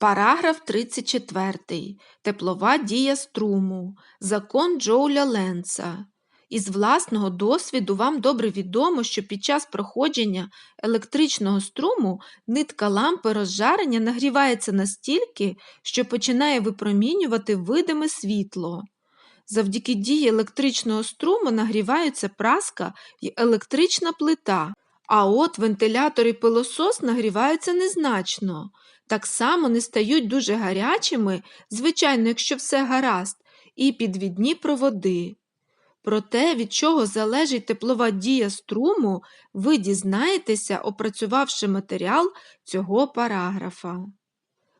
Параграф 34. Теплова дія струму. Закон Джоуля Ленца. Із власного досвіду вам добре відомо, що під час проходження електричного струму нитка лампи розжарення нагрівається настільки, що починає випромінювати видиме світло. Завдяки дії електричного струму нагріваються праска і електрична плита, а от вентилятор і пилосос нагріваються незначно. Так само не стають дуже гарячими, звичайно, якщо все гаразд, і підвідні проводи. Про те, від чого залежить теплова дія струму, ви дізнаєтеся, опрацювавши матеріал цього параграфа.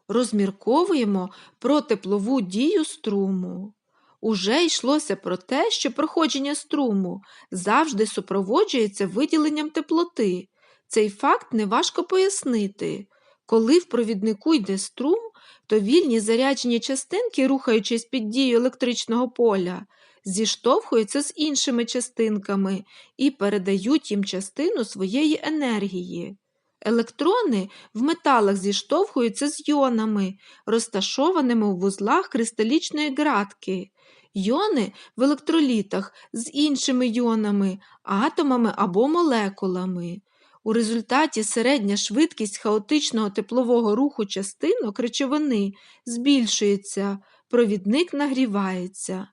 Розмірковуємо про теплову дію струму. Уже йшлося про те, що проходження струму завжди супроводжується виділенням теплоти. Цей факт неважко пояснити. Коли в провіднику йде струм, то вільні заряджені частинки, рухаючись під дією електричного поля, зіштовхуються з іншими частинками і передають їм частину своєї енергії. Електрони в металах зіштовхуються з йонами, розташованими у вузлах кристалічної ґратки. Йони в електролітах з іншими йонами, атомами або молекулами. У результаті середня швидкість хаотичного теплового руху частинок речовини збільшується, провідник нагрівається.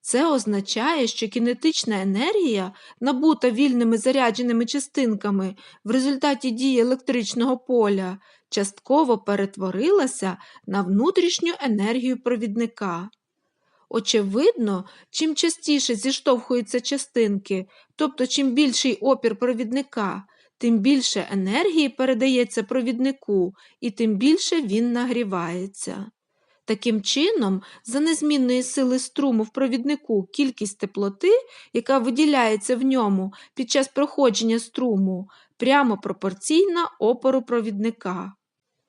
Це означає, що кінетична енергія, набута вільними зарядженими частинками в результаті дії електричного поля, частково перетворилася на внутрішню енергію провідника. Очевидно, чим частіше зіштовхуються частинки, тобто чим більший опір провідника, тим більше енергії передається провіднику і тим більше він нагрівається. Таким чином, за незмінної сили струму в провіднику кількість теплоти, яка виділяється в ньому під час проходження струму, прямо пропорційна опору провідника.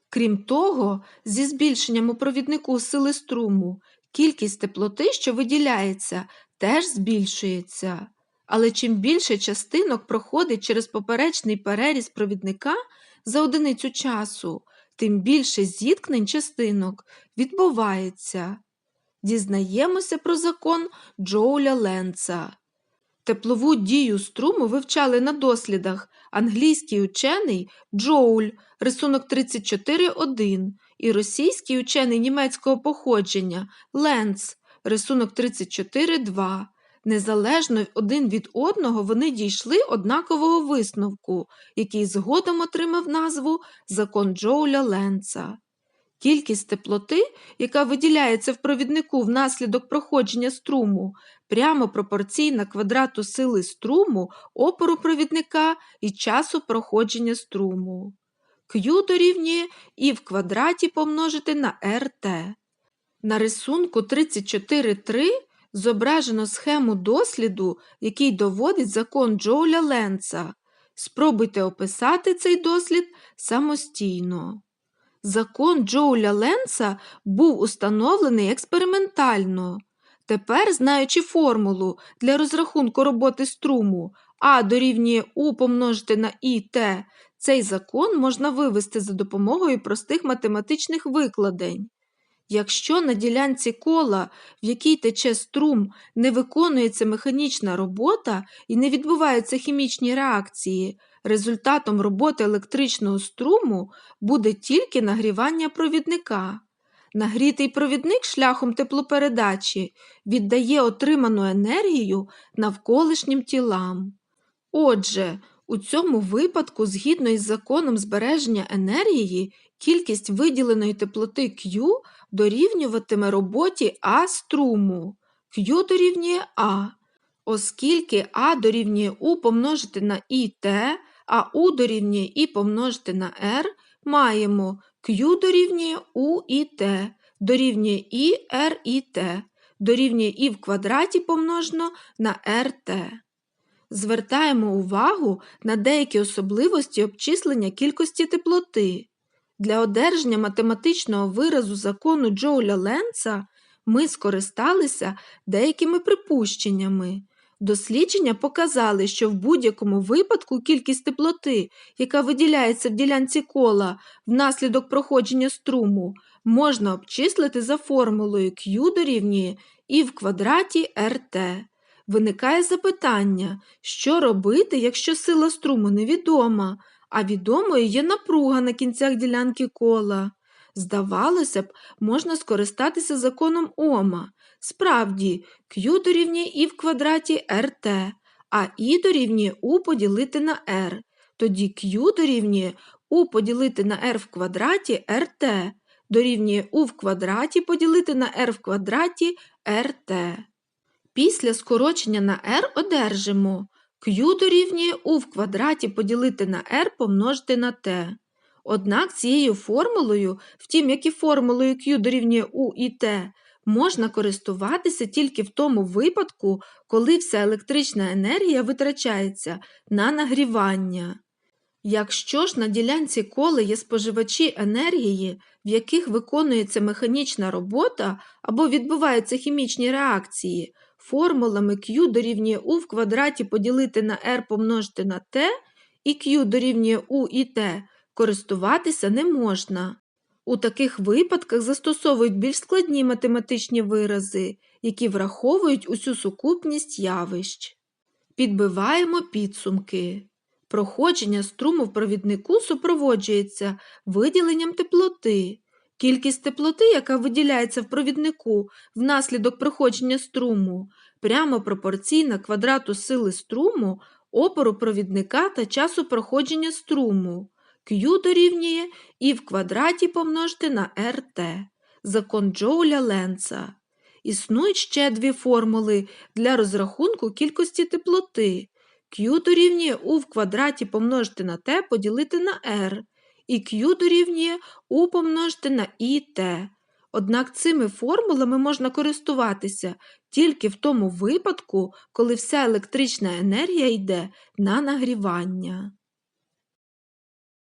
Крім того, зі збільшенням у провіднику сили струму кількість теплоти, що виділяється, теж збільшується. Але чим більше частинок проходить через поперечний переріз провідника за одиницю часу, тим більше зіткнень частинок відбувається. Дізнаємося про закон Джоуля Ленца. Теплову дію струму вивчали на дослідах англійський учений Джоуль, рисунок 34.1 і російський учений німецького походження Ленц, рисунок 34.2. Незалежно один від одного вони дійшли однакового висновку, який згодом отримав назву Закон Джоуля Ленца. Кількість теплоти, яка виділяється в провіднику внаслідок проходження струму, прямо пропорційна квадрату сили струму, опору провідника і часу проходження струму. Q дорівнює і в квадраті помножити на RT. На рисунку 34.3 зображено схему досліду, який доводить закон Джоуля Ленца. Спробуйте описати цей дослід самостійно. Закон Джоуля Ленца був установлений експериментально. Тепер, знаючи формулу для розрахунку роботи струму А дорівнює У помножити на ІТ, цей закон можна вивести за допомогою простих математичних викладень. Якщо на ділянці кола, в якій тече струм, не виконується механічна робота і не відбуваються хімічні реакції, результатом роботи електричного струму буде тільки нагрівання провідника. Нагрітий провідник шляхом теплопередачі віддає отриману енергію навколишнім тілам. Отже, у цьому випадку, згідно із законом збереження енергії, кількість виділеної теплоти Q дорівнюватиме роботі А струму. Q дорівнює А. Оскільки А дорівнює У помножити на ІТ, а У дорівнює І помножити на R, маємо Q дорівнює У і Т, дорівнює І R і Т, дорівнює І в квадраті помножено на РТ. Звертаємо увагу на деякі особливості обчислення кількості теплоти. Для одержання математичного виразу закону Джоуля Ленца ми скористалися деякими припущеннями. Дослідження показали, що в будь-якому випадку кількість теплоти, яка виділяється в ділянці кола внаслідок проходження струму, можна обчислити за формулою Q дорівнює І в квадраті РТ. Виникає запитання, що робити, якщо сила струму невідома, а відомою є напруга на кінцях ділянки кола. Здавалося б, можна скористатися законом Ома. Справді, Q дорівнює І в квадраті РТ, а І дорівнює У поділити на R. Тоді Q дорівнює У поділити на R в квадраті РТ, дорівнює У в квадраті поділити на R в квадраті РТ. Після скорочення на r одержимо q дорівнює u в квадраті поділити на r помножити на t. Однак цією формулою, втім, як і формулою q дорівнює u і t, можна користуватися тільки в тому випадку, коли вся електрична енергія витрачається на нагрівання. Якщо ж на ділянці кола є споживачі енергії, в яких виконується механічна робота або відбуваються хімічні реакції, формулами Q дорівнює U в квадраті поділити на R помножити на T і Q дорівнює U і T користуватися не можна. У таких випадках застосовують більш складні математичні вирази, які враховують усю сукупність явищ. Підбиваємо підсумки. Проходження струму в провіднику супроводжується виділенням теплоти. Кількість теплоти, яка виділяється в провіднику внаслідок проходження струму, прямо пропорційна квадрату сили струму, опору провідника та часу проходження струму. Q дорівнює І в квадраті помножити на RT. Закон Джоуля Ленца. Існують ще дві формули для розрахунку кількості теплоти. Q дорівнює U в квадраті помножити на T поділити на R, і Q дорівнює U помножити на IT. Однак цими формулами можна користуватися тільки в тому випадку, коли вся електрична енергія йде на нагрівання.